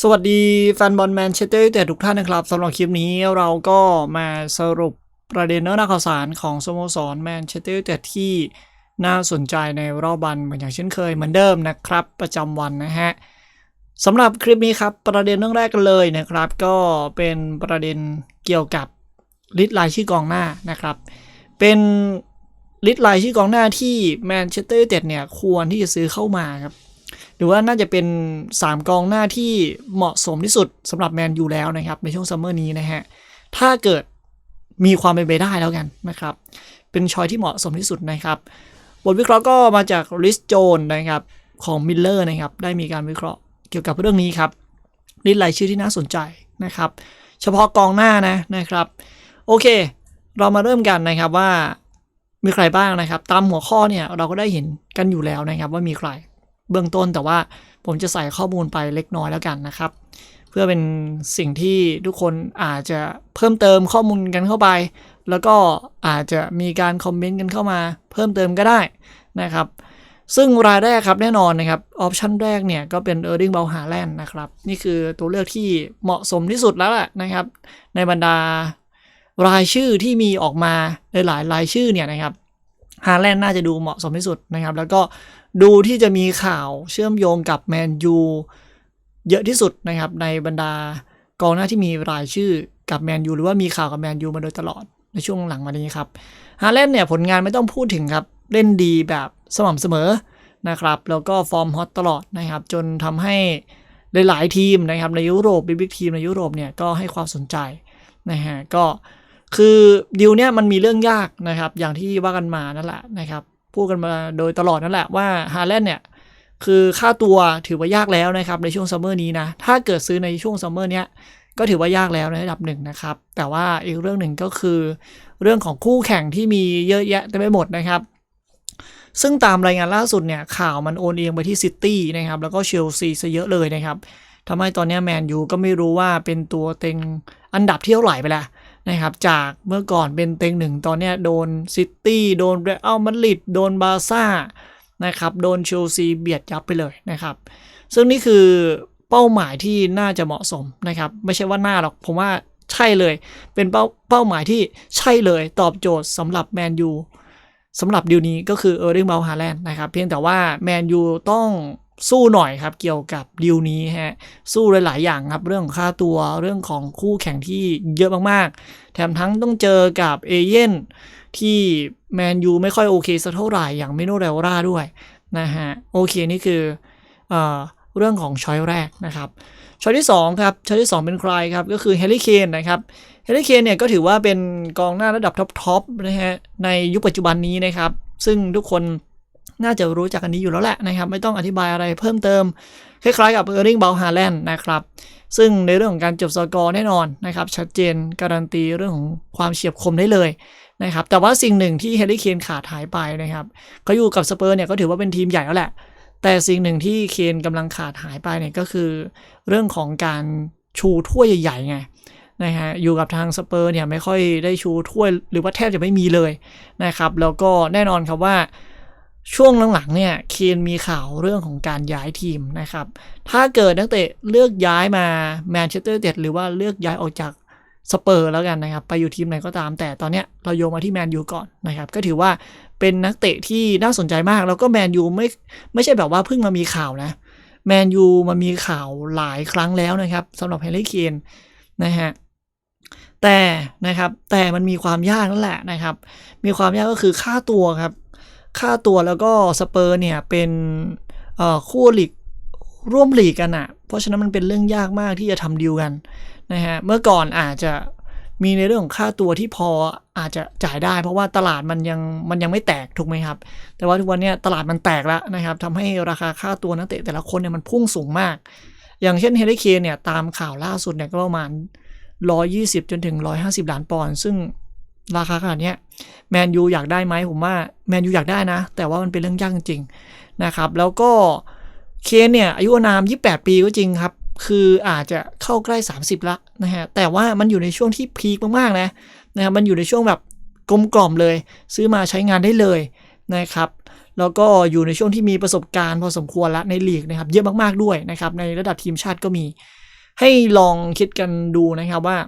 สวัสดีแฟนบอลแมนเชสเตอร์แต่ทุกท่านนะครับสำหรับคลิปนี้เราก็มาสรุปประเด็นเนื้อหาข่าวสารของสโมสรแมนเชสเตอร์แต่ที่น่าสนใจในรอบวันเหมือนอย่างเช่นเคยเหมือนเดิมนะครับ ประจำวันนะฮะสำหรับคลิปนี้ครับประเด็นเรื่องแรกกันเลยนะครับ ก็เป็นประเด็นเกี่ยวกับลิสต์รายชื่อกองหน้านะครับ เป็นลิสต์รายชื่อกองหน้าที่แมนเชสเตอร์ยูไนเต็ดเนี่ยควรที่จะซื้อเข้ามาครับ หรือว่าน่าจะเป็น 3 กองหน้าที่เหมาะสมที่สุดสำหรับแมนยูแล้วนะครับ ในช่วงซัมเมอร์นี้นะฮะ ถ้าเกิดมีความเป็นไปได้แล้วกันนะครับ เป็นชอยที่เหมาะสมที่สุดนะครับ บทวิเคราะห์ก็มาจากริสโจนนะครับของมิลเลอร์นะครับ ได้มีการวิเคราะห์เกี่ยวกับเรื่องนี้ครับลิสต์รายชื่อที่น่าสนใจนะครับ เฉพาะกองหน้านะนะครับ โอเค เรามาเริ่มกันนะครับว่ามีใครบ้างนะครับ ตามหัวข้อเนี่ยเราก็ได้เห็นกันอยู่แล้วนะครับว่ามีใคร เบื้องต้นแต่ว่าผมจะใส่ข้อมูลไปเล็กน้อยแล้วกันนะครับ เพื่อเป็นสิ่งที่ทุกคนอาจจะเพิ่มเติมข้อมูลกันเข้าไป แล้วก็อาจจะมีการคอมเมนต์กันเข้ามา เพิ่มเติมก็ได้นะครับ ซึ่งรายแรกครับแน่นอนนะครับออปชันแรกเนี่ยก็เป็นเออร์ดิงเบลฮาแลนด์นะครับ นี่คือตัวเลือกที่เหมาะสมที่สุดแล้วแหละนะครับ ในบรรดารายชื่อที่มีออกมาหลายๆรายชื่อเนี่ยนะครับ ฮาแลนด์น่าจะดูเหมาะสมที่สุดนะครับ แล้วก็ดูที่จะมีข่าวเชื่อมโยงกับแมนยูเยอะที่สุดนะครับ ในบรรดากองหน้าที่มีรายชื่อกับแมนยูหรือว่ามีข่าวกับแมนยูมาโดยตลอดในช่วงหลังมานี้ครับฮาแลนด์เนี่ยผลงานไม่ต้องพูดถึงครับ เล่นดีแบบสม่ำเสมอนะครับ แล้วก็ฟอร์มฮอตตลอดนะครับ จนทำให้หลายๆทีมนะครับในยุโรปบิ๊กทีมในยุโรปเนี่ยก็ให้ความสนใจนะฮะก็ คือดิวเนี่ยมันมีเรื่องยากนะครับ อย่างที่ว่ากันมานั่นแหละนะครับ พูดกันมาโดยตลอดนั่นแหละว่าฮาแลนด์เนี่ย คือค่าตัวถือว่ายากแล้วนะครับ ในช่วงซัมเมอร์นี้นะ ถ้าเกิดซื้อในช่วงซัมเมอร์เนี้ยก็ถือว่ายากแล้วในระดับหนึ่งนะครับ แต่ว่าอีกเรื่องหนึ่งก็คือ เรื่องของคู่แข่งที่มีเยอะแยะเต็มไปหมดนะครับ ซึ่งตามรายงานล่าสุดเนี่ยข่าวมันโอนเอียงไปที่ซิตี้นะครับแล้วก็เชลซีซะเยอะเลยนะครับทำให้ตอนนี้แมนยูก็ไม่รู้ว่าเป็นตัวเต็งอันดับที่เท่าไหร่ไปแล้ว นะครับจากเมื่อก่อนเป็นเต็งหนึ่งตอนนี้โดนซิตี้โดนเรอัลมาดริดโดนบาร์ซ่านะครับโดนเชลซีเบียดยับไปเลยนะครับ ซึ่งนี่คือเป้าหมายที่น่าจะเหมาะสมนะครับ ไม่ใช่ว่าน่าหรอกผมว่าใช่เลย เป็นเป้าเป้าหมายที่ใช่เลยตอบโจทย์สำหรับแมนยูสำหรับดิวนี้ก็คือเออร์ดิงเบลฮาแลนด์นะครับ เพียงแต่ว่าแมนยูต้อง สู้หน่อยครับเกี่ยวกับดิวนี้ฮะสู้หลายๆอย่างครับเรื่องของค่าตัวเรื่องของคู่แข่งที่เยอะมากๆ แถมทั้งต้องเจอกับเอเย่นที่แมนยูไม่ค่อยโอเคสักเท่าไหร่อย่างเมโนเรลราด้วยนะฮะโอเคนี่คือเอ่อเรื่องของช้อยแรกนะครับช้อยที่2ครับช้อยที่ 2 เป็นใครครับก็คือเฮลิเคนนะครับเฮลิเคนเนี่ยก็ถือว่าเป็นกองหน้าระดับท็อปๆนะฮะในยุคปัจจุบันนี้นะครับซึ่งทุกคน น่าจะรู้จักอันนี้อยู่แล้วแหละนะครับ ไม่ต้องอธิบายอะไรเพิ่มเติม คล้ายๆกับเออร์ริงเบลฮาแลนด์นะครับ ซึ่งในเรื่องของการจบสกอร์แน่นอนนะครับ ชัดเจนการันตีเรื่องของความเฉียบคมได้เลยนะครับ แต่ว่าสิ่งหนึ่งที่เฮลิเคนขาดหายไปนะครับเขาอยู่กับสเปอร์เนี่ยก็ถือว่าเป็นทีมใหญ่แล้วแหละ แต่สิ่งหนึ่งที่เคนกำลังขาดหายไปเนี่ยก็คือ เรื่องของการชูถ้วยใหญ่ๆไงนะฮะอยู่กับทางสเปอร์เนี่ยไม่ค่อยได้ชูถ้วยหรือว่าแทบจะไม่มีเลยนะครับ แล้วก็แน่นอนครับว่า ช่วงหลังๆเนี่ยเคนมีข่าวเรื่องของการย้ายทีมนะครับ ถ้าเกิดนักเตะเลือกย้ายมาแมนเชสเตอร์เด็ดหรือว่าเลือกย้ายออกจากสเปอร์แล้วกันนะครับ ไปอยู่ทีมไหนก็ตาม แต่ตอนเนี้ยเราโยงมาที่แมนยูก่อนนะครับ ก็ถือว่าเป็นนักเตะที่น่าสนใจมาก แล้วก็แมนยูไม่ไม่ใช่แบบว่าเพิ่งมามีข่าวนะแมนยูมามีข่าวหลายครั้งแล้วนะครับสำหรับเฮนรี่เคนนะฮะแต่นะครับแต่มันมีความยากนั่นแหละนะครับ มีความยากก็คือค่าตัวครับ ค่าตัวแล้วก็สเปอร์เนี่ยเป็นคู่หลีกร่วมหลีกกันอะ่ะ เพราะฉะนั้นมันเป็นเรื่องยากมากที่จะทำดีลกันนะฮะ เมื่อก่อนอาจจะมีในเรื่องของค่าตัวที่พออาจจะจ่ายได้ เพราะว่าตลาดมันยังมันยังไม่แตกถูกไหมครับ แต่ว่าทุกวันนี้ตลาดมันแตกแล้วนะครับทำให้ราคาค่าตัวนักเตะแต่ละคนเนี่ยมันพุ่งสูงมาก อย่างเช่นเฮลิเคนเนี่ยตามข่าวล่าสุดเนี่ยก็ประมาณ 120 จนถึง 150 ล้านปอนด์ซึ่ง ราคาขนาดนี้แมนยูอยากได้ไหมผมว่าแมนยูอยากได้นะ แต่ว่ามันเป็นเรื่องยากจริงๆนะครับ แล้วก็เคนเนี่ย อายุอานาม 28 ปีก็จริงครับ คืออาจจะเข้าใกล้ 30 ละนะฮะ แต่ว่ามันอยู่ในช่วงที่พีคมากๆนะนะครับมันอยู่ในช่วงแบบกลมกล่อมเลย ซื้อมาใช้งานได้เลยนะครับ แล้วก็อยู่ในช่วงที่มีประสบการณ์พอสมควรละในลีกนะครับ เยอะมากๆด้วยนะครับ ในระดับทีมชาติก็มี ให้ลองคิดกันดูนะครับว่า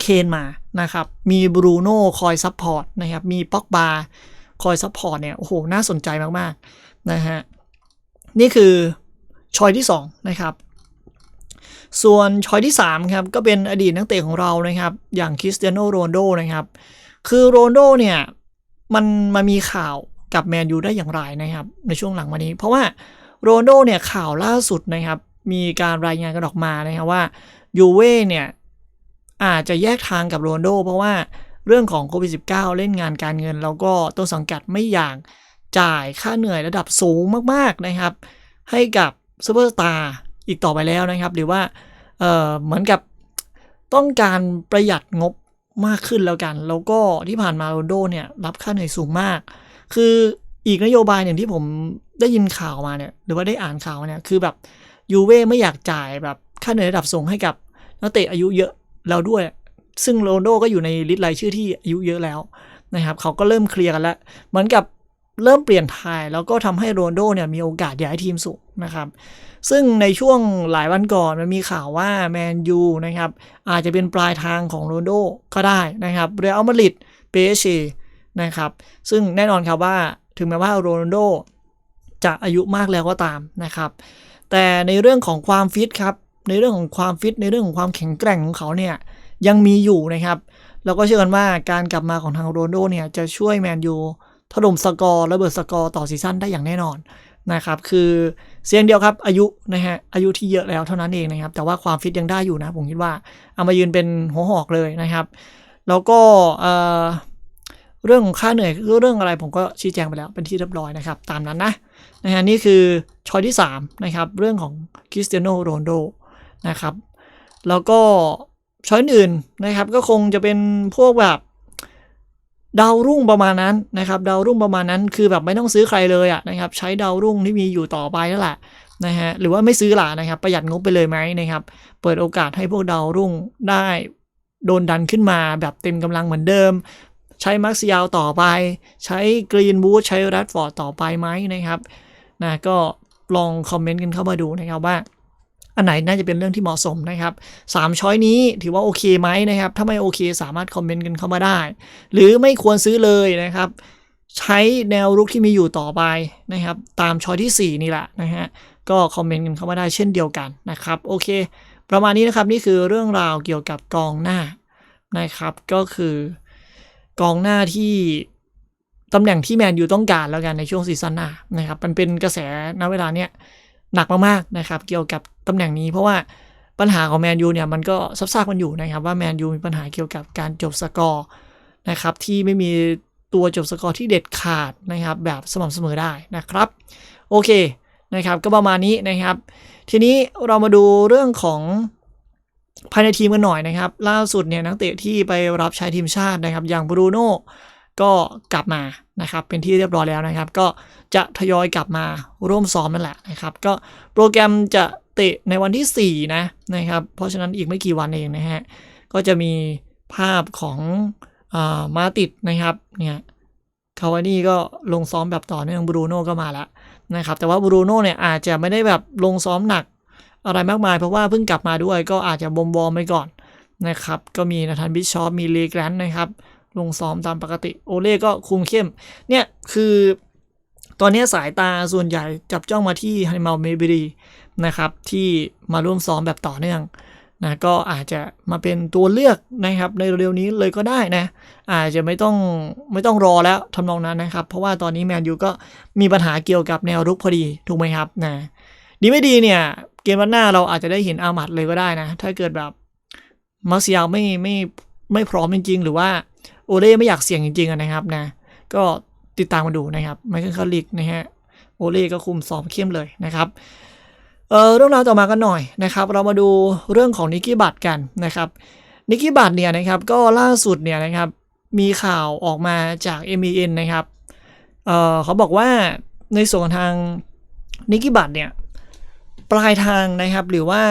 เคนมานะครับ มีบรูโน่คอยซัพพอร์ตนะครับ มีป็อกบาคอยซัพพอร์ตเนี่ย โอ้โห น่าสนใจมากๆนะฮะ นี่คือชอยที่ 2 นะครับ ส่วนชอยที่ 3 ครับ ก็เป็นอดีตนักเตะของเรานะครับ อย่างคริสเตียโนโรนโดนะครับ คือโรนโดเนี่ย มันมามีข่าวกับแมนยูได้อย่างไรนะครับ ในช่วงหลังมานี้ เพราะว่าโรนโดเนี่ยข่าวล่าสุดนะครับ มีการรายงานกันออกมานะครับว่ายูเว่เนี่ย อาจจะแยกทางกับโรนโด เพราะว่าเรื่องของโควิด -19 เล่นงานการเงิน แล้วก็ต้นสังกัดไม่อยากจ่ายค่าเหนื่อยระดับสูงมากๆนะครับ ให้กับซูเปอร์สตาร์อีกต่อไปแล้วนะครับ หรือว่าเออเหมือนกับต้องการประหยัดงบมากขึ้นแล้วกัน แล้วก็ที่ผ่านมาโรนโดเนี่ยรับค่าเหนื่อยสูงมาก คืออีกนโยบายหนึ่งที่ผมได้ยินข่าวมาเนี่ยหรือว่าได้อ่านข่าวเนี่ยคือแบบยูเว่ไม่อยากจ่ายแบบค่าเหนื่อยระดับสูงให้กับนักเตะอายุเยอะ แล้วด้วย ซึ่งโรนโดก็อยู่ในลิสต์รายชื่อที่อายุเยอะแล้วนะครับเขาก็เริ่มเคลียร์กันแล้วเหมือนกับเริ่มเปลี่ยนทายแล้วก็ทำให้โรนโดเนี่ยมีโอกาสย้ายทีมสูงนะครับ ซึ่งในช่วงหลายวันก่อนมันมีข่าวว่าแมนยูนะครับอาจจะเป็นปลายทางของโรนโดก็ได้นะครับเรอัลมาดริดเปเชนะครับซึ่งแน่นอนครับว่าถึงแม้ว่าโรนโดจะอายุมากแล้วก็ตามนะครับ แต่ในเรื่องของความฟิตครับ ในเรื่องของความฟิตในเรื่องของความแข็งแกร่งของเขาเนี่ยยังมีอยู่นะครับ เราก็เชื่อกันว่าการกลับมาของทางโรนโดเนี่ยจะช่วยแมนยูถล่มสกอร์ระเบิดสกอร์ต่อซีซั่นได้อย่างแน่นอนนะครับคือเสียงเดียวครับอายุนะฮะอายุที่เยอะแล้วเท่านั้นเองนะครับ แต่ว่าความฟิตยังได้อยู่นะผมคิดว่าเอามายืนเป็นหัวหอกเลยนะครับ แล้วก็เรื่องของค่าเหนื่อยเรื่องอะไรผมก็ชี้แจงไปแล้วเป็นที่เรียบร้อยนะครับ ตามนั้นนะนะฮะนี่คือชอยที่3นะครับเรื่องของคริสเตียโนโรนโด นะครับ แล้วก็ช้อยอื่นนะครับ ก็คงจะเป็นพวกแบบดาวรุ่งประมาณนั้นนะครับดาวรุ่งประมาณนั้นคือแบบไม่ต้องซื้อใครเลยอะนะครับ ใช้ดาวรุ่งที่มีอยู่ต่อไปนั่นแหละนะฮะหรือว่าไม่ซื้อหล่ะนะครับ ประหยัดงบไปเลยไหมนะครับ เปิดโอกาสให้พวกดาวรุ่งได้โดนดันขึ้นมาแบบเต็มกำลังเหมือนเดิม ใช้มักซิยาวต่อไป ใช้กรีนบูธใช้แรดฟอร์ดต่อไปไหมนะครับนะก็ลองคอมเมนต์กันเข้ามาดูนะครับว่า อันไหนน่าจะเป็นเรื่องที่เหมาะสมนะครับสามช้อยนี้ถือว่าโอเคไหมนะครับ ถ้าไม่โอเคสามารถคอมเมนต์กันเข้ามาได้ หรือไม่ควรซื้อเลยนะครับ ใช้แนวรุกที่มีอยู่ต่อไปนะครับ ตามช้อยที่ 4 นี่แหละนะฮะก็คอมเมนต์กันเข้ามาได้เช่นเดียวกันนะครับโอเค ประมาณนี้นะครับนี่คือเรื่องราวเกี่ยวกับกองหน้านะครับก็คือกองหน้าที่ตำแหน่งที่แมนยูต้องการแล้วกันในช่วงซีซั่นหน้านะครับมันเป็นกระแสณเวลาเนี้ย หนักมากๆนะครับเกี่ยวกับตำแหน่งนี้เพราะว่าปัญหาของแมนยูเนี่ยมันก็ซับซ้อนกันอยู่นะครับว่าแมนยูมีปัญหาเกี่ยวกับการจบสกอร์นะครับที่ไม่มีตัวจบสกอร์ที่เด็ดขาดนะครับแบบสม่ำเสมอได้นะครับโอเคนะครับก็ประมาณนี้นะครับ ทีนี้เรามาดูเรื่องของภายในทีมกันหน่อยนะครับ ล่าสุดเนี่ยนักเตะที่ไปรับใช้ทีมชาตินะครับ อย่างบรูโน่ ก็กลับมานะครับเป็นที่เรียบร้อยแล้วนะครับ ก็จะทยอยกลับมาร่วมซ้อมนั่นแหละนะครับ ก็โปรแกรมจะเตะในวันที่ 4 นะนะครับ เพราะฉะนั้นอีกไม่กี่วันเองนะฮะก็จะมีภาพของอมาติดนะครับเนี่ยคาวานี่ก็ลงซ้อมแบบต่อเนื่องบรูโน่ก็มาแล้วนะครับแต่ว่าบรูโน่เนี่ยอาจจะไม่ได้แบบลงซ้อมหนักอะไรมากมาย เพราะว่าเพิ่งกลับมาด้วยก็อาจจะบมบอมไปก่อนนะครับ ก็มีนาธานบิชชอปมีเลแกรนนะครับ ลงซ้อมตามปกติ โอเล่ก็คุมเข้ม เนี่ยคือตอนนี้สายตาส่วนใหญ่จับจ้องมาที่ฮันนิมัลเมบิรีนะครับที่มาร่วมซ้อมแบบต่อเนื่องนะก็อาจจะมาเป็นตัวเลือกนะครับในเร็วนี้เลยก็ได้นะอาจจะไม่ต้องไม่ต้องรอแล้วทำนองนั้นนะครับ เพราะว่าตอนนี้แมนยูก็มีปัญหาเกี่ยวกับแนวรุกพอดีถูกไหมครับนะดีไม่ดีเนี่ย เกมวันหน้าเราอาจจะได้เห็นอามัดเลยก็ได้นะ ถ้าเกิดแบบมาเซียลไม่ไม่ไม่พร้อมจริงๆ หรือว่า โอเล่ไม่อยากเสี่ยงจริงๆนะครับนะ ก็ติดตามมาดูนะครับไมเคิลคาริกนะฮะโอเล่ก็คุมซ้อมเข้มเลยนะครับเออเรื่องราวต่อมากันหน่อยนะครับ เรามาดูเรื่องของนิกกี้บัตกันนะครับนิกกี้บัตเนี่ยนะครับก็ล่าสุดเนี่ยนะครับมีข่าวออกมาจาก m อ็ n นะครับเออเขาบอกว่าในส่วนทางนิกกี้บัตเนี่ยปลายทางนะครับหรือว่า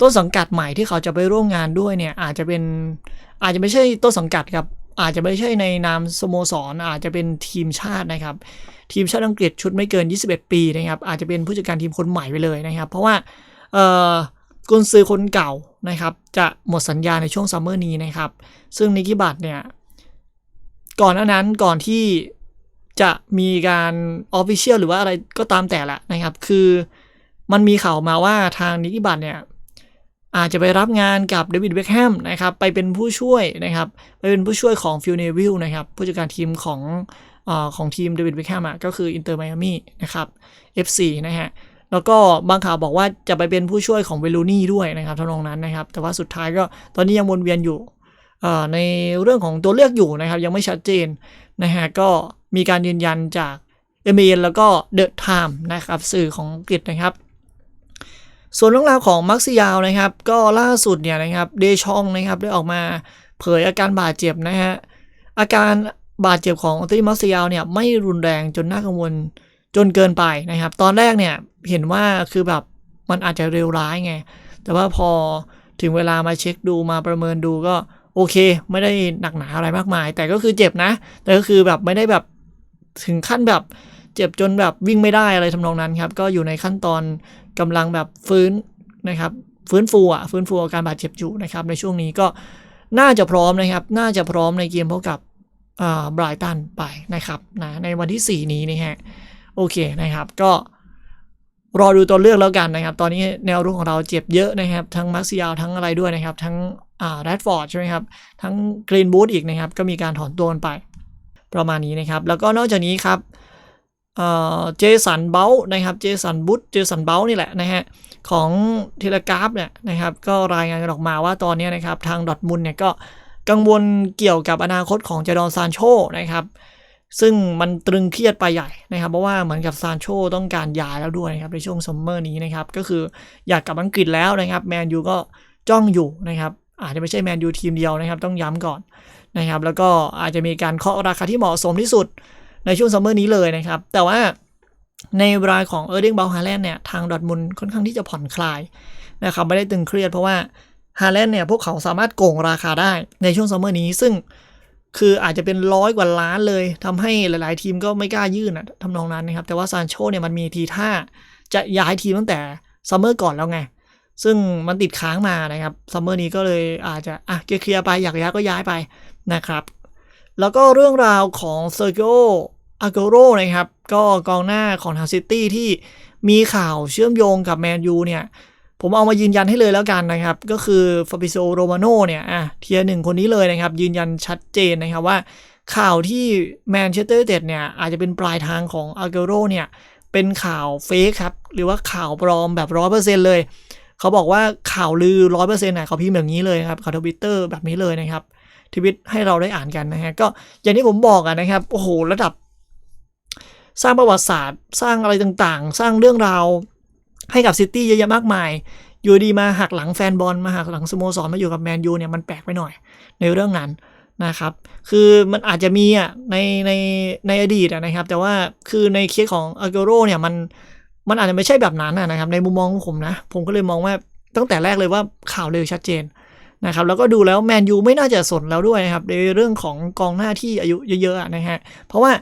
ต้นสังกัดใหม่ที่เขาจะไปร่วมงานด้วยเนี่ยอาจจะเป็น อาจจะไม่ใช่ต้นสังกัดครับ อาจจะไม่ใช่ในนามสโมสร อาจจะเป็นทีมชาตินะครับ ทีมชาติอังกฤษชุดไม่เกิน 21 ปีนะครับ อาจจะเป็นผู้จัดการทีมคนใหม่ไปเลยนะครับ เพราะว่าเอ่อกุนซือคนเก่านะครับจะหมดสัญญาในช่วงซัมเมอร์นี้นะครับ ซึ่งนิกิบัตเนี่ยก่อนหน้านั้นก่อนที่จะมีการออฟฟิเชียลหรือว่าอะไรก็ตามแต่ละนะครับ คือมันมีข่าวมาว่าทางนิกิบัตเนี่ย อาจจะไปรับงานกับเดวิดเบคแฮมนะครับไปเป็นผู้ช่วยนะครับไปเป็นผู้ช่วยของฟิลเนวิลนะครับผู้จัดการทีมของอของทีมเดวิดเบคแฮมอะก็คืออินเตอร์ไมอามี่นะครับ FC นะฮะแล้วก็บางข่าวบอกว่าจะไปเป็นผู้ช่วยของเวลูนี่ด้วยนะครับทำนองนั้นนะครับ แต่ว่าสุดท้ายก็ตอนนี้ยังวนเวียนอยู่ในเรื่องของตัวเลือกอยู่นะครับ ยังไม่ชัดเจนนะฮะก็มีการยืนยันจาก m อ n แล้วก็เดอะไทม์นะครับสื่อของอังกฤษนะครับ ส่วนเรื่องราวของมักซิยาวนะครับ ก็ล่าสุดเนี่ยนะครับเดชองนะครับได้ออกมาเผยอาการบาดเจ็บนะฮะอาการบาดเจ็บของอันตรีมักซิยาวเนี่ยไม่รุนแรงจนน่ากังวลจนเกินไปนะครับ ตอนแรกเนี่ยเห็นว่าคือแบบมันอาจจะเร็วร้ายไง แต่ว่าพอถึงเวลามาเช็คดูมาประเมินดูก็โอเค ไม่ได้หนักหนาอะไรมากมาย แต่ก็คือเจ็บนะ แต่ก็คือแบบไม่ได้แบบถึงขั้นแบบเจ็บจนแบบวิ่งไม่ได้อะไรทำนองนั้นครับ ก็อยู่ในขั้นตอน กำลังแบบฟื้นนะครับ ฟื้นฟูอะฟื้นฟูอาการบาดเจ็บอยู่นะครับ ในช่วงนี้ก็น่าจะพร้อมนะครับ น่าจะพร้อมในเกมพบกับไบรายตันไปนะครับนะในวันที่ 4 นี้นี่ฮะโอเคนะครับ ก็รอดูตัวเลือกแล้วกันนะครับ ตอนนี้แนวรุกของเราเจ็บเยอะนะครับ ทั้งมาร์ซิยาลทั้งอะไรด้วยนะครับ ทั้งอ่าแรดฟอร์ดใช่ไหมครับ ทั้งกรีนบูธอีกนะครับ ก็มีการถอนตัวกันไป ประมาณนี้นะครับ แล้วก็นอกจากนี้ครับ เจสันเบลนะครับเจสันบุตเจสันเบลนี่แหละนะฮะของเทเลกราฟเนี่ยนะครับก็รายงานกันออกมาว่าตอนนี้นะครับทางดอทมุนเนี่ยก็กังวลเกี่ยวกับอนาคตของเจดอนซานโชนะครับซึ่งมันตรึงเครียดไปใหญ่นะครับ เพราะว่าเหมือนกับซานโชต้องการย้ายแล้วด้วยนะครับในช่วงซัมเมอร์นี้นะครับ ก็คืออยากกลับอังกฤษแล้วนะครับแมนยูก็จ้องอยู่นะครับอาจจะไม่ใช่แมนยูทีมเดียวนะครับ ต้องย้ำก่อนนะครับ แล้วก็อาจจะมีการเคาะราคาที่เหมาะสมที่สุด ในช่วงซัมเมอร์นี้เลยนะครับ แต่ว่าในรายของเออร์เดงเบลฮาแลนด์เนี่ยทางดอทมุนค่อนข้างที่จะผ่อนคลายนะครับไม่ได้ตึงเครียดเพราะว่าฮาแลนด์เนี่ยพวกเขาสามารถโกงราคาได้ในช่วงซัมเมอร์นี้ซึ่งคืออาจจะเป็นร้อยกว่าล้านเลยทำให้หลาย ๆ ทีมก็ไม่กล้ายื่นอะทำนองนั้นนะครับ แต่ว่าซานโชเนี่ยมันมีทีท่าจะย้ายทีมตั้งแต่ซัมเมอร์ก่อนแล้วไง ซึ่งมันติดค้างมานะครับซัมเมอร์นี้ก็เลยอาจจะอะเคลียร์ไปอยากย้ายก็ย้ายไปนะครับ แล้วก็เรื่องราวของเซอร์โ a อาโกโรนะครับ ก็กองหน้าของทางซิตี้ที่มีข่าวเชื่อมโยงกับแมนยูเนี่ย ผมเอามายืนยันให้เลยแล้วกันนะครับ ก็คือฟาบิโซโรมาโนเนี่ยอะเทียร์หนึ่งคนนี้เลยนะครับ ยืนยันชัดเจนนะครับว่าข่าวที่แมนเชสเตอร์เต็ดเนี่ยอาจจะเป็นปลายทางของอาโกโรเนี่ยเป็นข่าวเฟกครับ หรือว่าข่าวปลอมแบบร้อยเปอร์เซ็นเลย เขาบอกว่าข่าวลือร้อยเปอร์เซ็นต์น่ะเขาพิมพ์แบบนี้เลยครับข่าวทวิตเตอร์แบบนี้เลยนะครับ ทวิตให้เราได้อ่านกันนะฮะก็อย่างที่ผมบอกอะนะครับโอ้โหระดับ สร้างประวัติศาสตร์ สร้างอะไรต่างๆ สร้างเรื่องราวให้กับซิตี้เยอะแยะมากมาย อยู่ดีมาหักหลังแฟนบอลมาหักหลังสโมสรมาอยู่กับแมนยูเนี่ยมันแปลกไปหน่อยในเรื่องนั้นนะครับ คือมันอาจจะมีอะในในในอดีตนะครับ แต่ว่าคือในเคสของอาโกโรเนี่ยมันมันอาจจะไม่ใช่แบบนั้นนะครับ ในมุมมองของผมนะ ผมก็เลยมองว่าตั้งแต่แรกเลยว่าข่าวเลยชัดเจน นะครับแล้วก็ดูแล้วแมนยูไม่น่าจะสนแล้วด้วยนะครับในเรื่องของกองหน้าที่อายุเยอะๆนะฮะเพราะว่า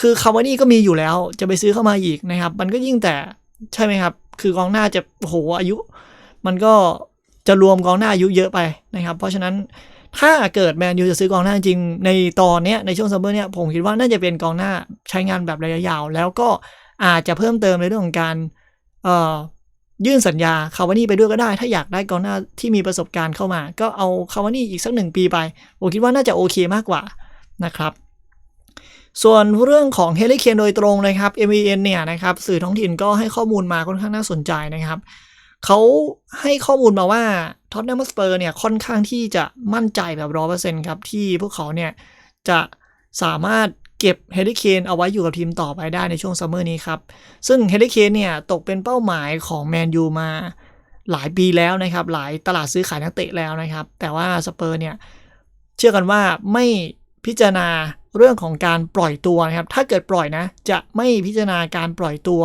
คือคาวานี่ก็มีอยู่แล้วจะไปซื้อเข้ามาอีกนะครับ มันก็ยิ่งแต่ใช่ไหมครับ คือกองหน้าจะโอ้โหอายุ มันก็จะรวมกองหน้าอายุเยอะไปนะครับ เพราะฉะนั้นถ้าเกิดแมนยูจะซื้อกองหน้าจริงในตอนเนี้ยในช่วงซัมเมอร์เนี้ยผมคิดว่าน่าจะเป็นกองหน้าใช้งานแบบระยะยาว แล้วก็อาจจะเพิ่มเติมในเรื่องของการเอ่อ ยื่นสัญญาคาวานี่ไปด้วยก็ได้ ถ้าอยากได้กองหน้าที่มีประสบการณ์เข้ามา ก็เอาคาวานี่อีกสักหนึ่งปีไป ผมคิดว่าน่าจะโอเคมากกว่านะครับ ส่วนเรื่องของเฮลิเคนโดยตรงนะครับ MVN เนี่ยนะครับสื่อท้องถิ่นก็ให้ข้อมูลมาค่อนข้างน่าสนใจนะครับเขาให้ข้อมูลมาว่าท็อตแนมสเปอร์เนี่ยค่อนข้างที่จะมั่นใจแบบร้อเปอร์เซ็นต์ครับที่พวกเขาเนี่ยจะสามารถ ก็บเฮลิเคนเอาไว้อยู่กับทีมต่อไปได้ในช่วงซัมเมอร์นี้ครับ ซึ่งเฮลิเคนเนี่ยตกเป็นเป้าหมายของแมนยูมาหลายปีแล้วนะครับ หลายตลาดซื้อขายนักเตะแล้วนะครับ แต่ว่าสเปอร์เนี่ยเชื่อกันว่าไม่พิจารณาเรื่องของการปล่อยตัวนะครับ ถ้าเกิดปล่อยนะ จะไม่พิจารณาการปล่อยตัว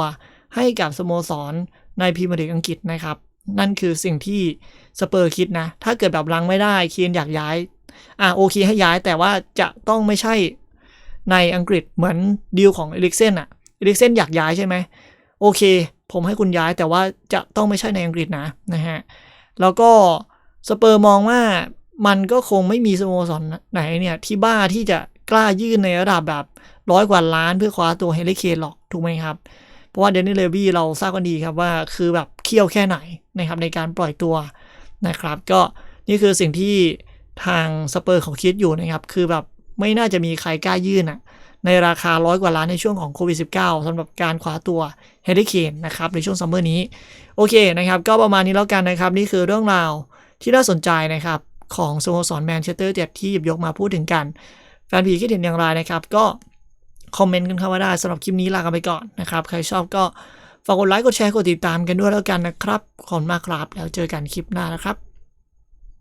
ให้กับสโมสรในพรีเมียร์ลีกอังกฤษนะครับ นั่นคือสิ่งที่สเปอร์คิดนะ ถ้าเกิดแบบลังไม่ได้เคียนอยากย้าย อะโอเคให้ย้ายแต่ว่าจะต้องไม่ใช่ ในอังกฤษเหมือนดีลของเอลิกเซนอะเอลิกเซนอยากย้ายใช่ไหมโอเค ผมให้คุณย้ายแต่ว่าจะต้องไม่ใช่ในอังกฤษนะนะฮะแล้วก็สเปอร์มองว่ามันก็คงไม่มีสโมสรไหนเนี่ย ที่บ้าที่จะกล้ายื่นในระดับแบบร้อยกว่าล้านเพื่อคว้าตัวเฮลิเคนหรอกถูกไหมครับ เพราะว่าเดนนิสเลวี่เราทราบกันดีครับว่าคือแบบเคี่ยวแค่ไหนนะครับในการปล่อยตัวนะครับ ก็นี่คือสิ่งที่ทางสเปอร์เขาคิดอยู่นะครับ คือแบบ ไม่น่าจะมีใครกล้ายื่นอะในราคาร้อยกว่าล้านในช่วงของโควิด -19 สำหรับการคว้าตัวเฮลิเคนนะครับในช่วงซัมเมอร์นี้ โอเคนะครับ ก็ประมาณนี้แล้วกันนะครับ นี่คือเรื่องราวที่น่าสนใจนะครับ ของสโมสรแมนเชสเตอร์เต็ดที่หยิบยกมาพูดถึงกัน แฟนผีคิดเห็นอย่างไรนะครับ ก็คอมเมนต์กันเข้ามาได้สำหรับคลิปนี้ลากันไปก่อนนะครับ ใครชอบก็ฝากกดไลค์กดแชร์กดติดตามกันด้วยแล้วกันนะครับขอบคุณมากครับแล้วเจอกันคลิปหน้านะครับ